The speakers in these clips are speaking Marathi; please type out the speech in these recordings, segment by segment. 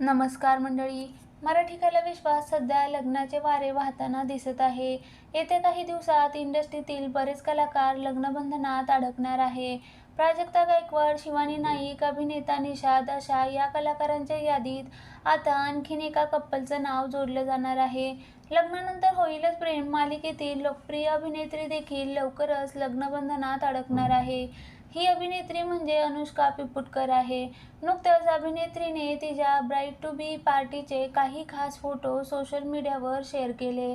नमस्कार मंडळी. मराठी कला विश्वास सध्या लग्नाचे वारे वाहताना दिसत आहे. येत्या काही दिवसात इंडस्ट्रीतील बरेच कलाकार लग्नबंधनात अडकणार आहे. प्राजक्ता गायकवाड शिवानी नाईक अभिनेता निषाद अशा या कलाकारांच्या यादीत आता आणखीन एका कप्पलचं नाव जोडलं जाणार आहे. लग्नानंतर होईलच प्रेम. मालिकेतील लोकप्रिय अभिनेत्री देखील लवकरच लग्नबंधनात अडकणार आहे. ही अभिनेत्री म्हणजे अनुष्का पिपुटकर आहे. नुकत्याच अभिनेत्रीने तिच्या ब्राईट टू बी पार्टीचे काही खास फोटो सोशल मीडियावर शेअर केले.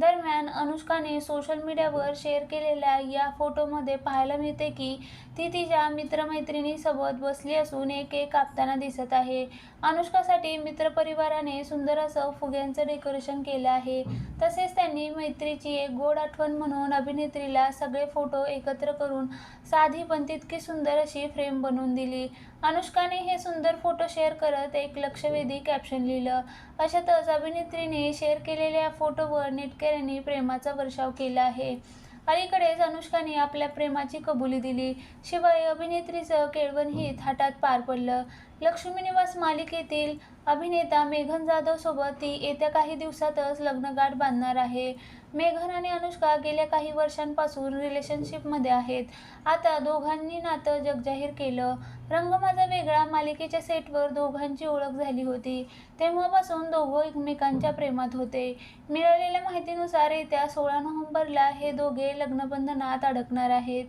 दरम्यान अनुष्काने सोशल मीडियावर शेअर केलेल्या या फोटोमध्ये पाहायला मिळते की ती तिच्या मित्रमैत्रिणीसोबत बसली असून एक केक कापताना दिसत आहे. अनुष्कासाठी मित्रपरिवाराने सुंदर असं फुग्यांचं डेकोरेशन केलं आहे. तसेच त्यांनी मैत्रीची एक गोड आठवण म्हणून अभिनेत्रीला सगळे फोटो एकत्र करून साधी पण तितकी सुंदर अशी फ्रेम बनवून दिली. अनुष्काने हे सुंदर फोटो शेअर करत एक लक्षवेधी कॅप्शन लिहिलं. अशातच अभिनेत्रीने शेअर केलेल्या फोटोवर नेटकऱ्यांनी प्रेमाचा वर्षाव केला आहे. अलीकडेच अनुष्काने आपल्या प्रेमाची कबुली दिली. शिवाय अभिनेत्रीचं केळवण हित थाटात पार पडलं. लक्ष्मी निवास मालिकेतील अभिनेता मेघन जाधव सोबत ती येत्या काही दिवसातच लग्नगाठ बांधणार आहे. मेघन आणि अनुष्का गेल्या काही वर्षांपासून रिलेशनशिपमध्ये आहेत. आता दोघांनी नातं जगजाहीर केलं. रंग माझा वेगळा मालिकेच्या सेटवर दोघांची ओळख झाली होती. तेव्हापासून दोघं एकमेकांच्या प्रेमात होते. मिळालेल्या माहितीनुसार येत्या सोळा नोव्हेंबरला हे दोघे लग्नबंधनात अडकणार आहेत.